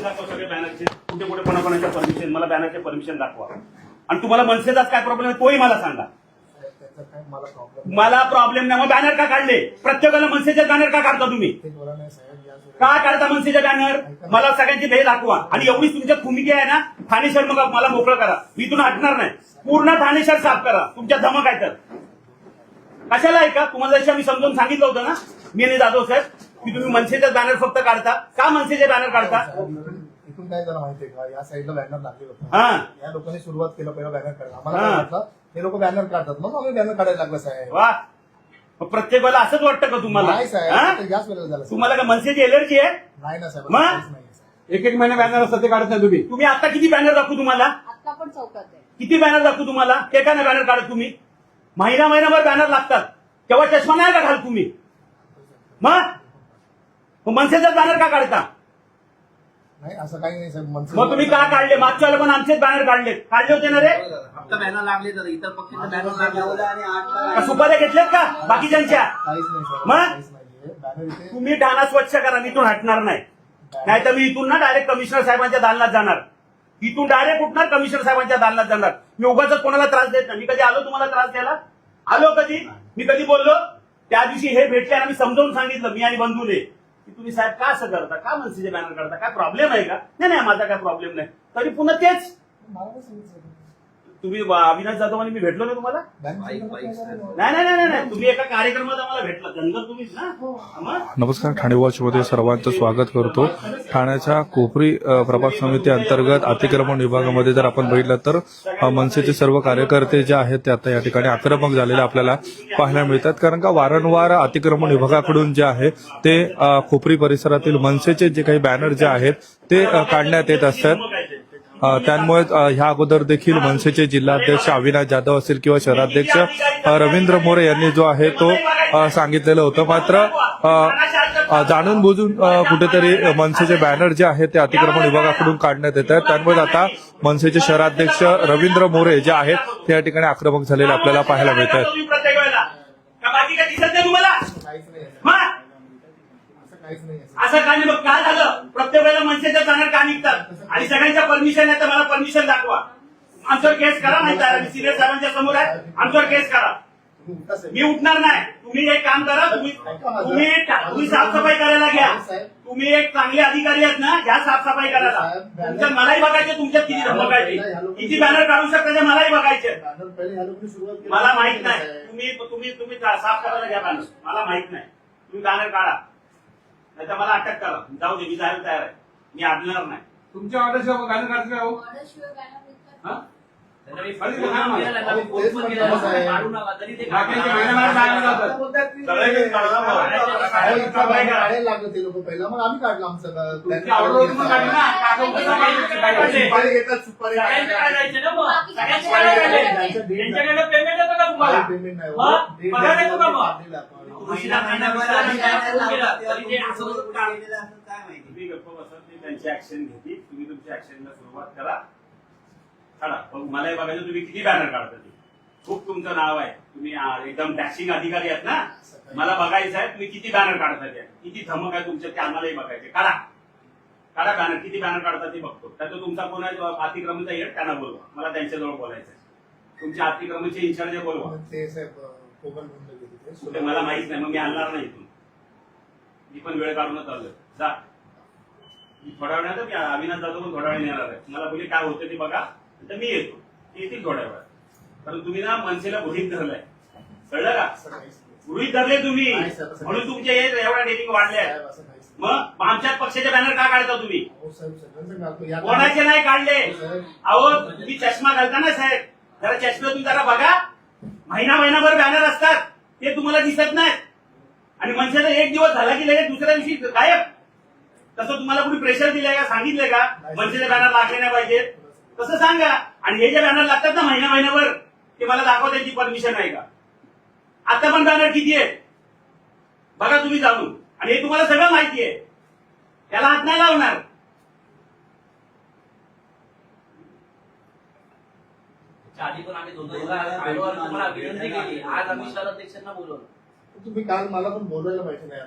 Permission दाखवा सगळे बॅनरचे कुठे कुठे कोणाकोणाच्या परमिशन मला बॅनरचे परमिशन दाखवा. आणि तुम्हाला मनसेचाच काय प्रॉब्लेम आहे तोही मला सांगा. मला प्रॉब्लेम नाही मग बॅनर का काढले? प्रत्येकाला मनसेचे बॅनर का काढता तुम्ही? का काढता मनसेचे बॅनर मला सगळ्यांची भेट दाखवा. आणि एवढीच तुमच्या भूमिका आहे ना ठाणे शहर मग मला मोकळं करा. मी इथून हटणार नाही. पूर्ण ठाणे शहर साफ करा. तुमच्या धमक आहे तर. कशाला आहे का? तुम्हाला जशी मी समजून सांगितलं होतं ना मी आणि जाधव साहेब की तुम्ही मनसेचे बॅनर फक्त काढता? का मनसेचे बॅनर काढता? इथून- काय झालं माहितीये का? या साईडला बॅनर लागले होते. हा. या लोकांनी सुरुवात केलं पहिला बॅनर काढायला आम्हाला हा. वाटलं? हे लोक बॅनर काढतात. मग आम्ही बॅनर काढायला लागलो साहेब. वा. मग प्रत्येक वेळेला असंच वाटतं का तुम्हाला? नाही साहेब. हा? ते याच वेळेला झालं साहेब. तुम्हाला का मनसेची एलर्जी आहे? नाही ना साहेब. मग? असं काहीच नाहीये, साहेब. एक एक महिने बॅनर असतात ते काढत नाही तुम्ही. तुम्ही आता किती बॅनर दाखवू तुम्हाला? आता पण चौकात आहे. किती बॅनर दाखवू तुम्हाला? ते का नाही बॅनर काढत तुम्ही? महिना महिनाभर बॅनर लागतात. तेव्हा चष्मा नाही का घाल तुम्ही? मग? मग मनसेचा बॅनर का काढता? नाही असं काही नाही साहेब मनसे- मग तुम्ही का काढले? मागच्या वेळेला पण आमचेच बॅनर काढले काढले होते ना रे? फक्त बॅनर लागले तर इतर पक्षाचे बॅनर लागले. का सुपाऱ्या घेतल्यात का? बाकीच्यांच्या? काहीच नाही साहेब मग? काहीच नाहीये. बॅनर इथे तुम्ही ठाणा स्वच्छ करा मी इथून हटणार नाही. नाही तर मी इथून ना डायरेक्ट कमिशनर साहेबांच्या दालनात जाणार. इथून डायरेक्ट उठणार कमिशनर साहेबांच्या दालनात जाणार. मी उगाच कोणाला त्रास देत नाही. मी कधी आलो तुम्हाला त्रास द्यायला? आलो कधी? मी कधी बोललो? त्या दिवशी हे भेटले आणि मी समजावून सांगितलं मी आणि बंधूने की तुम्ही साहेब का असं करता? का मनसेचे बॅनर करता काय प्रॉब्लेम आहे का? नाही नाही माझा काय प्रॉब्लेम नाही. तरी पुन्हा तेच. मला सांगितलं. तुम्ही अविनाश जाधव आणि मी भेटलो ना तुम्हाला? नाही नाही नाही नाही, तुम्ही एका कार्यक्रमात आम्हाला भेटला. धनगर तुम्हीच ना? नमस्कार ठाणे वॉचमध्ये सर्वांचं स्वागत करतो. ठाण्याच्या कोपरी प्रभाग समिती अंतर्गत अतिक्रमण विभागामध्ये जर आपण बघितलं तर मनसेचे सर्व कार्यकर्ते जे आहेत ते आता या ठिकाणी आक्रमक झालेले आपल्याला पाहायला मिळतात. कारण का वारंवार अतिक्रमण विभागाकडून जे आहे ते कोपरी परिसरातील मनसेचे जे काही बॅनर जे आहेत ते काढण्यात येत असतात. त्यामुळे ह्या अगोदर देखील मनसेचे जिल्हाध्यक्ष अविनाश जाधव असतील किंवा शहराध्यक्ष रवींद्र मोरे यांनी जो आहे तो सांगितलेलं होतं. मात्र जाणून बुजून कुठेतरी मनसेचे बॅनर जे आहेत ते अतिक्रमण विभागाकडून काढण्यात येत आहेत. त्यामुळे आता मनसेचे शहराध्यक्ष रवींद्र मोरे जे आहेत ते या ठिकाणी आक्रमक झालेले आपल्याला पाहायला मिळत आहेत तुम्ही प्रत्येक वेळेला का बाकी काय दिसत नाही तुम्हाला काहीच नाही आहे. मग असं काहीच नाही आहे, साहेब. असं काय मग काय झालं? प्रत्येक वेळेला मनसेच्या जाणार का निघतात? आणि सगळ्यांच्या परमिशन आहे तर मला परमिशन दाखवा. आमच्यावर केस करा नाही तर सिनियर साहेबांच्या समोर आहे. आमच्यावर केस करा. मी उठणार नाही. तुम्ही एक काम करा तुम्ही तुम्ही साफसफाई करायला घ्या. तुम्ही एक चांगले अधिकारी आहेत ना घ्या साफसफाई करायला. तुमच्या मलाही बघायचे तुमच्यात किती बघायचे. किती बॅनर काढू शकता ते मलाही बघायचे. मला माहीत नाही. तुम्ही तुम्ही तुम्ही साफ करायला घ्या बॅनर मला माहीत नाही. तुम्ही बॅनर काढा. नाही तर मला अटक करा. जाऊ दे मी जायला तयार आहे. मी आडणार नाही. तुमच्या ऑर्डर शिवाय बॅनर काढतो का हो? ऑर्डरशिवाय हा? हा, बाकीचे लागले ते लोक पहिला. मग आम्ही काढलं आमचं. तुमची होती काढली ना. काका उगाच? सुपारी घेतात सुपारी पेमेंट येतं का तुम्हाला? पेमेंट नाही काय? तुम्ही गप्प बसा ते त्यांची ऍक्शन घेतील तुम्ही तुमच्या ऍक्शनला सुरुवात करा. काढा मग मलाही बघायचं तुम्ही किती बॅनर काढता ते? खूप तुमचं नाव आहे. तुम्ही आ, एकदम टॅक्सिंग अधिकारी आहेत ना? मला बघायचं आहे तुम्ही किती बॅनर काढता ते? किती धमक आहे तुमच्या ते आम्हालाही बघायचे. काढा. काढा बॅनर किती बॅनर काढता ते बघतो. त्यात तुमचा कोण आहे अतिक्रमणचा येत त्यांना बोलवा. मला त्यांच्याजवळ बोलायचं आहे. तुमच्या अतिक्रमणचे इन्चार्ज बोलवा. मग ते साहेब कोकण म्हणलं गेले ते. मला माहीत नाही मग मी आणणार नाही इथून. मी पण वेळ काढूनच आलोय. जा. मी थोड्या वेळात मी अविनाश जाधव पण थोड्या वेळ येणार आहे. मला बोलले काय होतं ते बघा. तर मी येतो. येतील थोड्या वेळात कारण तुम्ही ना मनसेला गृहित धरलाय. कळलं का. गृहित धरले तुम्ही. म्हणून नाही. तुमचे हे एवढ्या डेटिंग वाढल्या. मग आमच्याच पक्षाचे बॅनर का काढता तुम्ही? हो कोणाचे नाही काढले. साहेब, अहो तुम्ही चष्मा घालता ना साहेब. जरा चष्म्यातून जरा बघा. महिना महिनाभर बॅनर असतात. ते तुम्हाला दिसत नाहीत. आणि मनसेचा एक दिवस झाला की लगेच दुसऱ्या दिवशी गायब. तसं तुम्हाला कुणी प्रेशर दिलंय का सांगितलंय का? मनसेचे बॅनर लागले नाही पाहिजेत. तसं सांगा. आणि हे जे बॅनर लागतात ना महिना महिनाभर ते मला दाखवा त्यांची परमिशन आहे का? आता पण बॅनर किती आहे बघा तुम्ही जाऊन. आणि हे तुम्हाला सगळं माहिती आहे. त्याला हात नाही लावणार. आधी पण आम्ही दोन दोन वेळा काढलो आणि तुम्हाला विनंती केली. आज आम्ही शहराध्यक्षांना बोलवलं. तुम्ही काल मला पण बोलायला माहिती नाही.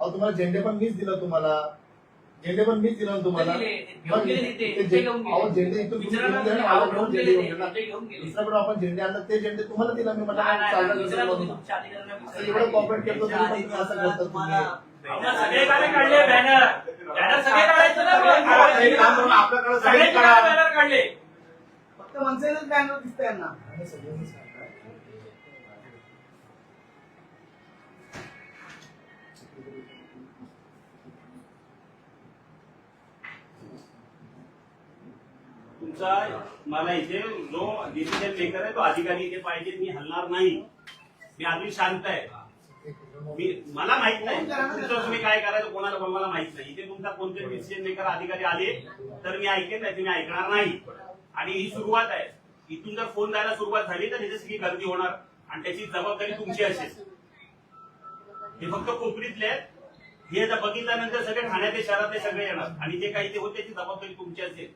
तुम्हाला केला झेंडे पण मीच दिलं तुम्हाला. झेंडे पण मीच दिलं ना तुम्हाला झेंडे- मला. दुसऱ्याकडे आपण झेंडे आणलं ते झेंडे तुम्हाला दिला. मी दुसरं. असं एवढं कॉपरेट करतो तुम्ही असं करता सगळे काढले बॅनर बॅनर सगळे काढायचे ना सगळे. बॅनर काढले. फक्त मनसेनेच बॅनर दिसतंय यांना. तुमचा मला इथे जो डिसिजन मेकर आहे तो अधिकारी इथे पाहिजे मी हलणार नाही. मी अजून शांत आहे. मी मला माहीत नाही. तुमचं तुम्ही काय करायचं कोणाला पण मला माहीत नाही. इथे तुमचा कोणते डिसिजन मेकर अधिकारी आले तर मी ऐकेन नाही तुम्ही ऐकणार नाही. आणि ही सुरुवात आहे. इथून जर फोन द्यायला सुरुवात झाली तर त्याची सगळी गर्दी होणार. आणि त्याची जबाबदारी तुमची असेल. हे फक्त कोपरीतले आहेत. हे जर बघितल्यानंतर सगळे ठाण्यातले शहरातले सगळे येणार. आणि जे काही ते होते त्याची जबाबदारी तुमची असेल.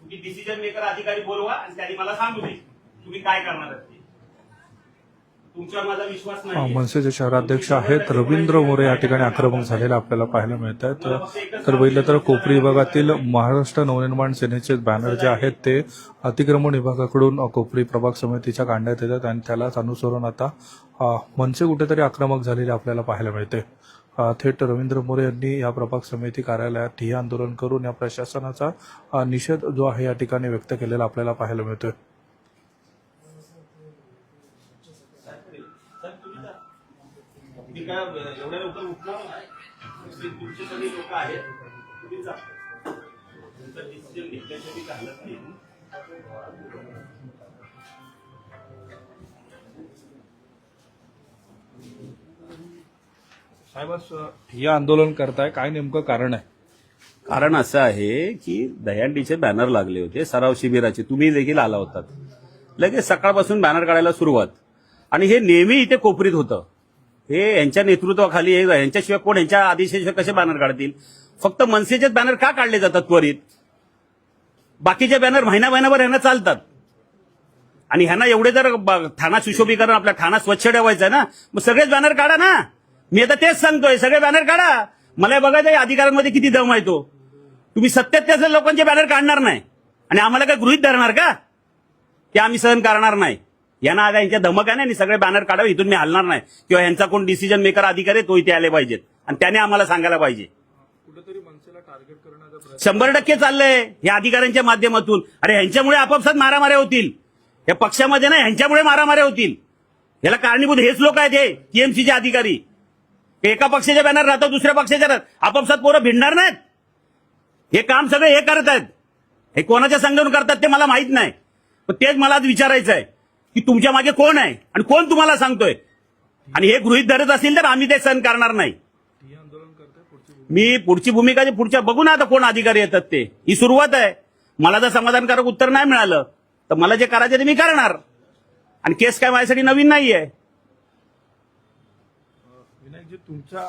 तुम्ही डिसिजन मेकर अधिकारी बोलवा आणि त्यांनी मला सांगू दे. तुम्ही काय करणार आहात ते तुमच्यावर माझा विश्वास अ, नाही मनसेचे शहराध्यक्ष आहेत रवींद्र मोरे या ठिकाणी आक्रमक झालेले आपल्याला पाहायला मिळत आहेत तर बघितलं तर कोपरी विभागातील महाराष्ट्र नवनिर्माण सेनेचे बॅनर जे आहेत ते अतिक्रमण विभागाकडून कोपरी प्रभाग समितीच्या काढण्यात येतात आणि त्यालाच अनुसरून आता मनसे कुठेतरी आक्रमक झालेले आपल्याला पाहायला मिळते. थेट रवींद्र मोरे यांनी या प्रभाग समिती कार्यालयात ठिय्या आंदोलन करून या प्रशासनाचा निषेध जो आहे या ठिकाणी व्यक्त केलेला आपल्याला पाहायला मिळतोय. तुम्ही काय एवढ्या लवकर उठणार नाही. तुमचे सगळे लोक आहेत तुम्ही जा तुमचं डिसिजन घेतल्याशिवाय मी घालत नाही. साहेब हे आंदोलन करताय काय नेमकं कारण आहे? कारण असं आहे की दहीहंडीचे बॅनर लागले होते सराव शिबिराचे. तुम्ही देखील आला होतात. लगेच सकाळपासून बॅनर काढायला सुरुवात. आणि हे नेहमी इथे कोपरीत होतं. हे यांच्या नेतृत्वाखाली हे यांच्याशिवाय कोण यांच्या आदेशाशिवाय कसे बॅनर काढतील? फक्त मनसेचेच बॅनर का काढले जातात त्वरित? बाकीचे बॅनर महिना महिनाभर यांना चालतात. आणि ह्यांना एवढे जर ब- ठाणा सुशोभीकरण आपला ठाणा स्वच्छ ठेवायचा आहे ना मग सगळेच बॅनर काढा ना. मी आता तेच सांगतोय सगळे बॅनर काढा. मला बघायचं अधिकाऱ्यांमध्ये किती दम आहे तो. तुम्ही सत्याहत्तर लोकांचे बॅनर काढणार नाही. आणि आम्हाला काय गृहित धरणार का? ते आम्ही सहन करणार नाही. यांना आता यांच्या धमक आहे ना आणि सगळे बॅनर काढावे इथून मी हलणार नाही. किंवा यांचा कोण डिसिजन मेकर अधिकारी तो इथे आले पाहिजेत. आणि त्याने आम्हाला सांगायला पाहिजे. कुठेतरी मनसेला टार्गेट करण्याचा शंभर टक्के चाललंय या अधिकाऱ्यांच्या माध्यमातून. अरे ह्यांच्यामुळे आपापसात मारामाऱ्या होतील. या पक्षामध्ये ना ह्यांच्यामुळे मारामाऱ्या होतील. याला कारणीभूत हेच लोक आहेत हे टीएमसीचे अधिकारी. एका पक्षाच्या बॅनर राहतात दुसऱ्या पक्षाच्या राहतात. आपापसात पोरं भिडणार नाहीत. हे काम सगळे हे करत आहेत हे कोणाच्या संघटन करतात ते मला माहीत नाही. पण तेच मला आज विचारायचं आहे की तुमच्या मागे कोण आहे? आणि कोण तुम्हाला सांगतोय? आणि हे गृहित धरत असेल तर आम्ही ते सहन करणार नाही. मी पुढची भूमिका जे पुढच्या बघू ना आता कोण अधिकारी येतात ते. ही सुरुवात आहे. मला जर समाधानकारक उत्तर नाही मिळालं तर मला जे करायचं ते मी करणार. आणि केस काय माझ्यासाठी नवीन नाहीये. विनायकजी तुमच्या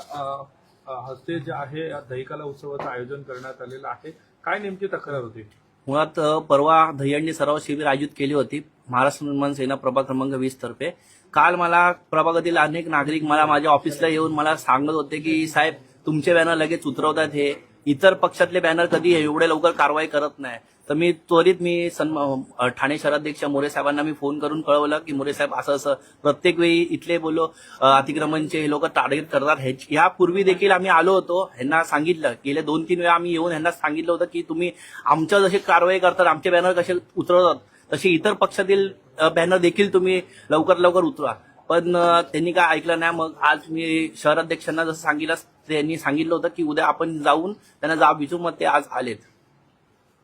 हस्ते जे आहे दहिकाला उत्सवाचं आयोजन करण्यात आलेलं आहे. काय नेमकी तक्रार होती? मुळात परवा दहीहंडी सराव शिबिर आयोजित केली होती. महाराष्ट्र निर्माण सेना प्रभाग क्रमांक वीस तर्फे. काल मला प्रभागातील अनेक नागरिक मला माझ्या ऑफिसला येऊन मला सांगत होते की साहेब तुमचे बॅनर लगेच उतरवतात हे. इतर पक्षातले बॅनर कधी एवढे लवकर कारवाई करत नाही. तर मी त्वरित मी सन्म- ठाणे शहराध्यक्ष मोरे साहेबांना मी फोन करून कळवलं की मोरे साहेब असं असं प्रत्येक वेळी इथले बोलो अतिक्रमणचे हे लोक टार्गेट करतात. यापूर्वी देखील आम्ही आलो होतो ह्यांना सांगितलं. गेले दोन तीन वेळा आम्ही येऊन ह्यांना सांगितलं होतं की तुम्ही आमच्या जशी कारवाई करतात आमचे बॅनर कसे उतरवतात तसे इतर पक्षातील बॅनर देखील तुम्ही लवकर लवकर उतरा. पण त्यांनी काय ऐकलं नाही. मग आज मी शहराध्यक्षांना जसं सांगितलं त्यांनी सांगितलं होतं की उद्या आपण जाऊन त्यांना जाब विचू मग ते आज आलेत.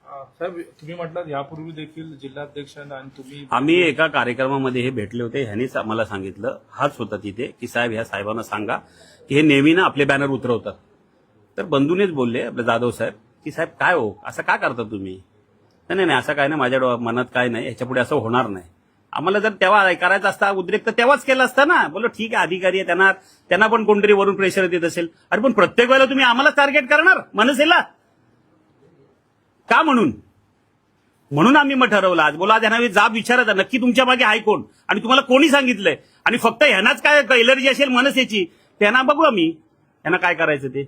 अ, साहेब तुम्ही म्हटलं यापूर्वी देखील जिल्हाध्यक्ष आणि तुम्ही आम्ही एका कार्यक्रमामध्ये हे भेटले होते ह्यांनीच आम्हाला सांगितलं हाच होता तिथे की साहेब ह्या साहेबांना सांगा की हे नेहमी ना आपले बॅनर उतरवतात. तर बंधूनेच बोलले आपले जाधव साहेब की साहेब काय हो असं का करता तुम्ही? नाही नाही नाही, असं काय नाही माझ्या डो- मनात काय नाही याच्यापुढे असं होणार नाही. आम्हाला जर तेव्हा करायचा असता उद्रेक तर तेव्हाच केला असता ना. बोलो ठीक आहे अधिकारी आहे त्यांना त्यांना पण कोणतरी वरून प्रेशर देत असेल. अरे पण प्रत्येक वेळेला तुम्ही आम्हाला टार्गेट करणार. मनसेला का म्हणून? म्हणून आम्ही मग ठरवलं आज. बोला आज ह्यांना जाब विचारायचा नक्की तुमच्या मागे आहे कोण? आणि तुम्हाला कोणी सांगितलंय? आणि फक्त ह्यांनाच काय एलर्जी असेल मनसेची? त्यांना बघू आम्ही. त्यांना काय करायचं ते?